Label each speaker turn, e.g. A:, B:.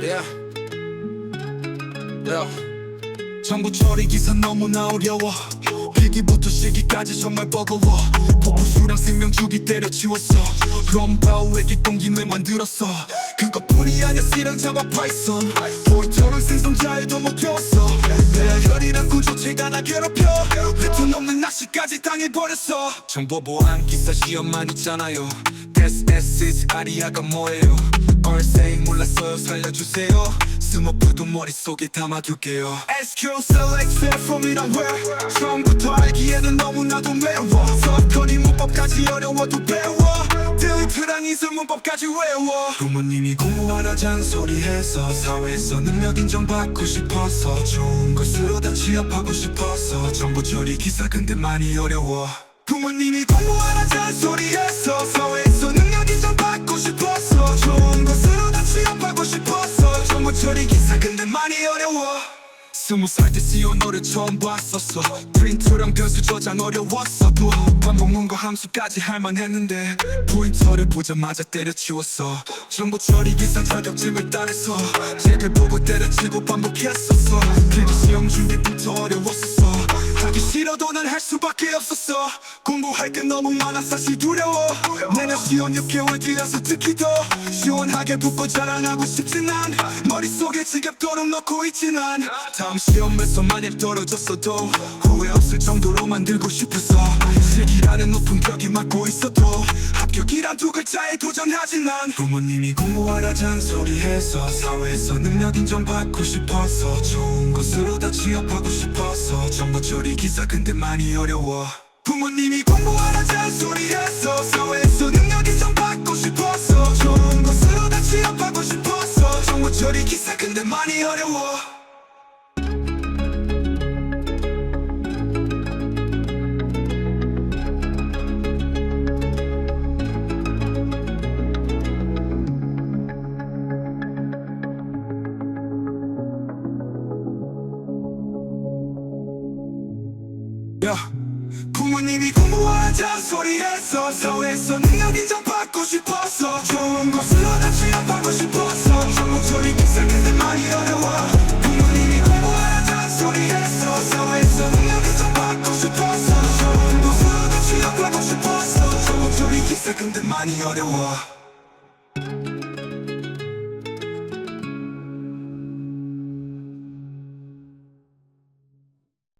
A: Yeah. Yeah. 정부 처리 기사 너무나 어려워. 필기부터 실기까지 정말 버거워. 폭포수랑 생명주기 때려치웠어. 그럼 바우의 뒷동기를 만들었어. 그것뿐이 아니야 씨랑 잡아 파이썬. 포인터를 생성자에도 못 배웠어. 내 혈이란 구조체가 나 괴롭혀. 패턴 없는 낚시까지 당해버렸어. 정보 보안 기사 시험만 있잖아요. SSS 아리아가 뭐예요 얼세이 몰랐어요 살려주세요. 스머프도 머릿속에 담아둘게요. SQ select platform이란 왜? 처음부터 알기에는 너무나도 매워. 서커니 문법까지 어려워도 배워. 딜리트랑 이슬 문법까지 외워. 부모님이 공부하라 잔소리해서 사회에서 능력 인정받고 싶어서 좋은 것으로 다 취업하고 싶어서 정보 처리 기사 근데 많이 어려워. 부모님이 공부하라 잔소리 많이 어려워. 스무 살때 CEO 너를 처음 봤었어. 프린트랑 변수 저장 어려웠어도 반복 문거 함수까지 할만했는데 포인터를 보자마자 때려치웠어. 정보 처리 기사 자격증을 따내서 책을 보고 때려치고 반복했었어. 필기 시험 준비부터 어려웠었어 하기 싫어도 난 할 수밖에 없었어. 공부할 게 너무 많아 사실 두려워. 내년 시험 6개월 뒤라서 특히 더 시원하게 붙고 자랑하고 싶진 않. 머릿속에 지겹도록 넣고 있진 않. 다음 시험에서 만약 떨어졌어도 후회 없을 정도로 만들고 싶어서 실기라는 높은 벽이 막고 있어도 합격이란 두 글자에 도전하진 난 부모님이 공부하라 잔소리해서 사회에서 능력 인정받고 싶어서 좋은 곳으로 다 취업하고 싶어 처리 기사 근데 많이 어려워. 부모님이 공부하라 잔소리해서 사회에서 능력 인정받고 싶어서 좋은 곳으로 다 취업하고 싶어서 정보 처리 기사 근데 많이 어려워 부모님이 공부하라 잔소리해서 사회에서 능력 인정받고 싶어서 좋은 곳으로 다 취업하고 정보 처리 기사 근데 많이 어려워. 부모님이 공부하라 잔소리해서 사회에서 능력 인정받고 싶어서 좋은 곳으로 다 취업하고 정보 처리 기사 근데 많이 어려워